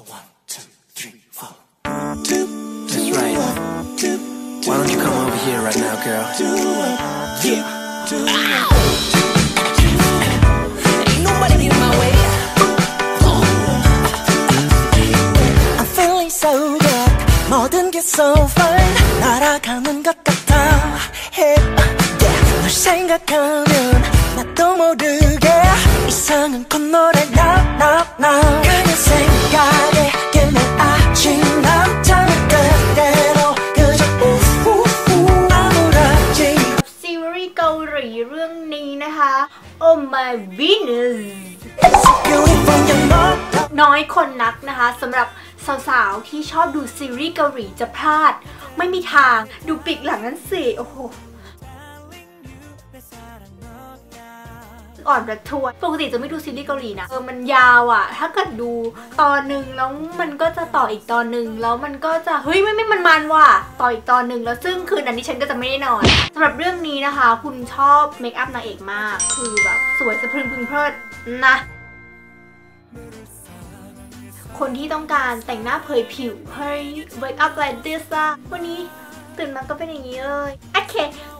One, two, three, four. That's right. Why don't you come over here right now, girl? Yeah. Ain't nobody in my way. I'm feeling so good 모든 게 so fine 날아가는 것 같아 Hey, uh, yeah. 널 생각하면 나도 모르게 이상한 콧노래 now now now ลีเรื่องนี้นะคะ Oh my Venus น้อยคนนักนะคะสำหรับสาวๆ ที่ชอบดูซีรีส์เกาหลีจะพลาด ไม่มีทางดูปีกหลังนั้นสิ โอ้โห อ่อนระทวยปกติจะไม่ดูซีรีส์เกาหลีนะเออมันยาวอะถ้าเกิดดูตอนหนึ่งแล้วมันก็จะต่ออีกตอนหนึ่งแล้วมันก็จะเฮ้ยไม่ไม่มันมันว่ะต่ออีกตอนหนึ่งแล้วซึ่งคืนนั้นดิฉันก็จะไม่ได้นอนสำหรับเรื่องนี้นะคะ คุณชอบเมคอัพนางเอกมาก คือแบบสวยสะพรึงพึงเพริดนะคนที่ต้องการแต่งหน้าเผยผิวเฮ้ย wake up like this อะวันนี้ตื่นมาก็เป็นอย่างนี้เลย เค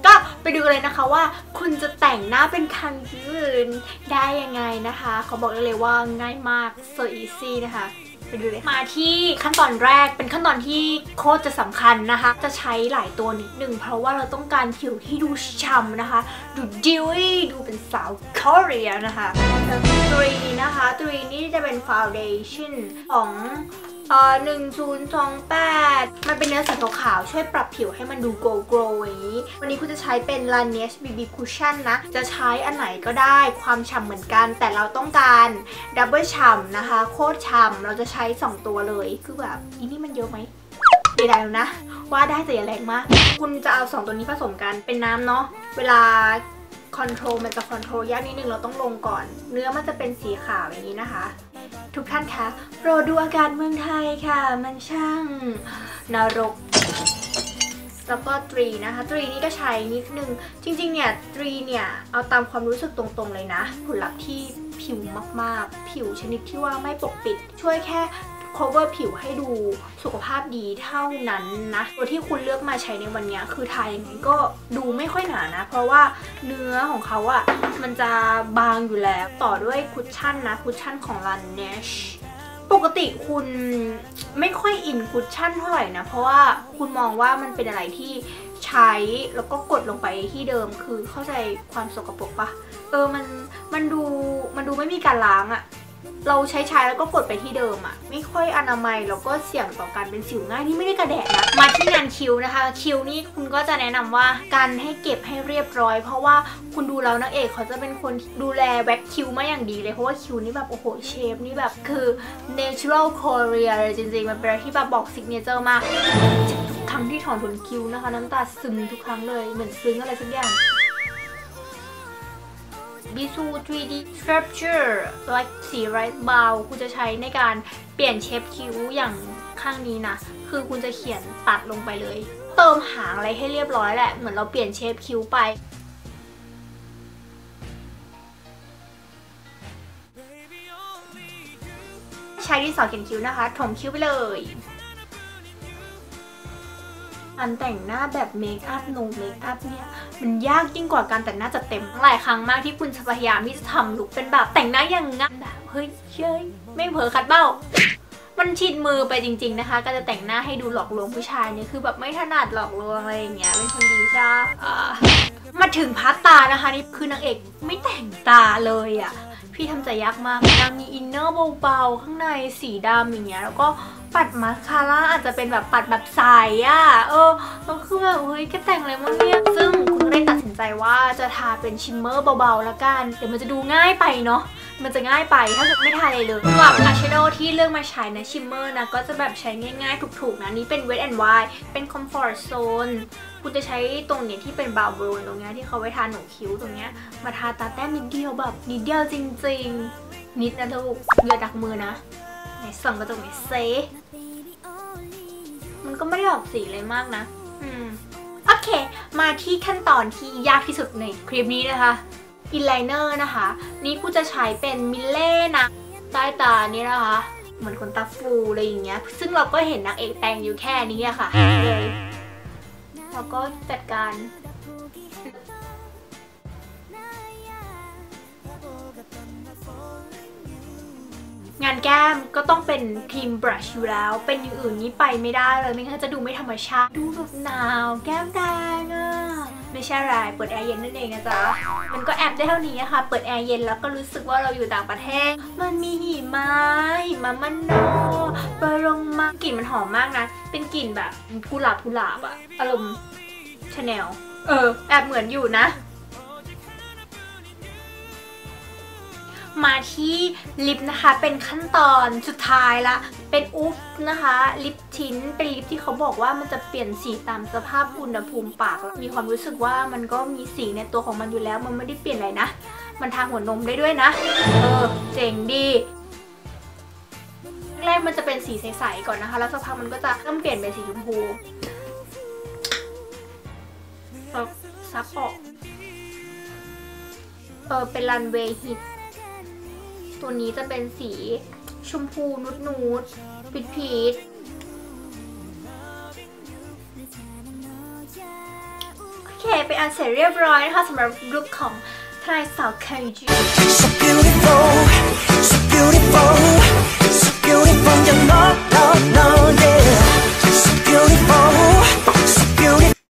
ก็ไปดูเลยนะคะว่า คุณจะแต่งหน้าเป็นคันยืนได้ยังไงนะคะ เขาบอกได้เลยว่าง่ายมาก so easy นะคะไปดูเลยมาที่ขั้นตอนแรกเป็นขั้นตอนที่โคตรจะสำคัญนะคะ จะใช้หลายตัวนิดนึงเพราะว่าเราต้องการผิวที่ดูฉ่ำนะคะ ดูดิวอี้ดูเป็นสาวเกาหลีนะคะตรีนะคะตรีนี่จะเป็นฟาวเดชั่นของ เอ่อหนึ่งศูนย์สองแปดมันเป็นเนื้อสีขาวๆช่วยปรับผิวให้มันดูโกลโกลอย่างนี้ วันนี้คุณจะใช้เป็น Laneige BB Cushion นะ จะใช้อันไหนก็ได้ความฉ่ำเหมือนกัน แต่เราต้องการดับเบิลฉ่ำนะคะ โคตรฉ่ำเราจะใช้ 2 ตัวเลย คือแบบอีนี่มันเยอะไหมไม่ได้แล้วนะ ว่าได้แต่อย่าแรงมาก คุณจะเอา 2 ตัวนี้ผสมกันเป็นน้ำเนาะเวลาคอนโทรลมันจะคอนโทรลยากนิดนึงเราต้องลงก่อน เนื้อมันจะเป็นสีขาวอย่างนี้นะคะ ทุกท่านคะโปรดดูอากาศเมืองไทยค่ะ มันช่างนรกแล้วก็ตรีนะคะตรีนี่ก็ใช้นิดนึง จริงๆเนี่ยตรีเนี่ย เอาตามความรู้สึกตรงๆเลยนะ ผลลัพธ์ที่ผิวมากๆ ผิวชนิดที่ว่าไม่ปกปิด ช่วยแค่ cover ผิวให้ดูสุขภาพดีเท่านั้นนะ ตัวที่คุณเลือกมาใช้ในวันนี้คือทายังไงก็ดูไม่ค่อยหนานะ เพราะว่าเนื้อของเขาอะมันจะบางอยู่แล้วต่อด้วยคุชชั่นนะ คุชชั่นของ Laneige ปกติคุณไม่ค่อยอินคุชชั่นเท่าไหร่นะ เพราะว่าคุณมองว่ามันเป็นอะไรที่ใช้แล้วก็กดลงไปที่เดิมคือเข้าใจความสกปรกปะเออมันมันดูมันดูไม่มีการล้างอะ เราใช้ใช้แล้วก็กดไปที่เดิมอะไม่ค่อยอนามัยแล้วก็เสี่ยงต่อการเป็นสิวง่ายที่ไม่ได้กระแดะนะมาที่งานคิ้วนะคะ คิ้วนี่คุณก็จะแนะนำว่าการให้เก็บให้เรียบร้อย เพราะว่าคุณดูแล้วนางเอกเขาจะเป็นคนดูแลแว็กคิ้วมาอย่างดีเลยเพราะว่าคิ้วนี่แบบโอ้โหเชฟนี่แบบคือ natural Korea เลยจริงๆมันเป็นอะไรที่แบบบอก signature มากทุกครั้งที่ถอนขนคิ้วนะคะ น้ำตาซึมทุกครั้งเลยเหมือนซึ้งอะไรสักอย่าง บิซู 3D Sculpture ไลท์สีไรท์บาวคุณจะใช้ในการเปลี่ยนเชฟคิ้วอย่างข้างนี้นะ คือคุณจะเขียนตัดลงไปเลย เติมหางอะไรให้เรียบร้อยแหละ เหมือนเราเปลี่ยนเชฟคิ้วไปใช้ดินสอเขียนคิ้วนะคะ ถมคิ้วไปเลยการแต่งหน้าแบบเมคอัพโนเมคอัพเนี่ย มันยากยิ่งกว่าการแต่งหน้าจัดเต็มหลายครั้งมากที่คุณจะพยายามที่จะทำลุคเป็นแบบแต่งหน้าอย่างงั้นแบบเฮ้ยเย้ยไม่เผลอคัดเบ้ามันชินมือไปจริง ๆนะคะ ก็จะแต่งหน้าให้ดูหลอกลวงผู้ชายเนี่ยคือแบบไม่ถนัดหลอกลวงอะไรอย่างเงี้ยเป็นคนดีใช่ปะอ่ามาถึงพาร์ทตานะคะนี่คือนางเอกไม่แต่งตาเลยอะ่ะพี่ทำใจยากมากนางมีอินเนอร์เบาๆข้างในสีดำอย่างเงี้ยแล้วก็ปัดมาสคาร่าอาจจะเป็นแบบปัดแบบใสอะ่ะเออแล้วคือแบบเฮ้ยแกแต่งอะไรมั้งเนี่ยซึ่ง ใจว่าจะทาเป็นชิมเมอร์เบาๆละกัน เดี๋ยวมันจะดูง่ายไปเนาะ มันจะง่ายไปถ้าเกิดไม่ทาอะไรเลยสำหรับอายแชโดว์ที่เลือกมาใช้นะชิมเมอร์นะก็จะแบบใช้ง่ายๆ ถูกๆนะนี่เป็น Wet and Wild เป็น Comfort Zone คุณจะใช้ตรงเนี้ยที่เป็นบาวโบรนตรงเนี้ยที่เขาไว้ทาหนูคิ้วตรงเนี้ยมาทาตาแต้มนิดเดียวแบบนิดเดียวจริงๆ นิดนะลูกอย่าดักมือนะไหนส่องกระจกไหนอยเซมันก็ไม่ได้ออกสีเลยมากนะ อืม เค มาที่ขั้นตอนที่ยากที่สุดในคลิปนี้นะคะอินไลเนอร์นะคะ นี่กูจะใช้เป็นมิลเล่นะใต้ตานี่นะคะ เหมือนขนตาฟูอะไรอย่างเงี้ย ซึ่งเราก็เห็นนางเอกแต่งอยู่แค่นี้อะค่ะเลยเราก็จัดการานแก้มก็ต้องเป็นครีมบรัชอยู่แล้ว เป็นอย่างอื่นนี้ไปไม่ได้เลยไม่งั้นจะดูไม่ธรรมชาติ ดูแบบหนาวแก้มแดงอะไม่ใช่ไรเปิดแอร์เย็นนั่นเองนะจ๊ะ มันก็แอบได้เท่านี้อะค่ะ เปิดแอร์เย็นแล้วก็รู้สึกว่าเราอยู่ต่างประเทศ มันมีหิมะหิมะมันโนปรยลงมากลิ่นมันหอมมากนะ เป็นกลิ่นแบบกุหลาบกุหลาบอะอารมณ์ชาแนล เออ แอบเหมือนอยู่นะ มาที่ลิปนะคะ เป็นขั้นตอนสุดท้ายละเป็นอุ๊ฟนะคะ ลิปทิ้นเป็นลิปที่เขาบอกว่ามันจะเปลี่ยนสีตามสภาพอุณหภูมิปาก มีความรู้สึกว่ามันก็มีสีในตัวของมันอยู่แล้ว มันไม่ได้เปลี่ยนอะไรนะ มันทาหัวนมได้ด้วยนะ เออ เจ๋งดีแรกมันจะเป็นสีใสๆก่อนนะคะ แล้วสักพักมันก็จะเริ่มเปลี่ยนเป็นสีชมพูซับออก เออเป็นรันเวย์ฮิต ตัวนี้จะเป็นสีชมพูนุดนูดพีดพีดโอเค เป็นอันเสร็จเรียบร้อยนะคะสำหรับลุคของทรายสาวคาริจิ so beautiful so beautiful so beautiful you know yeah so beautiful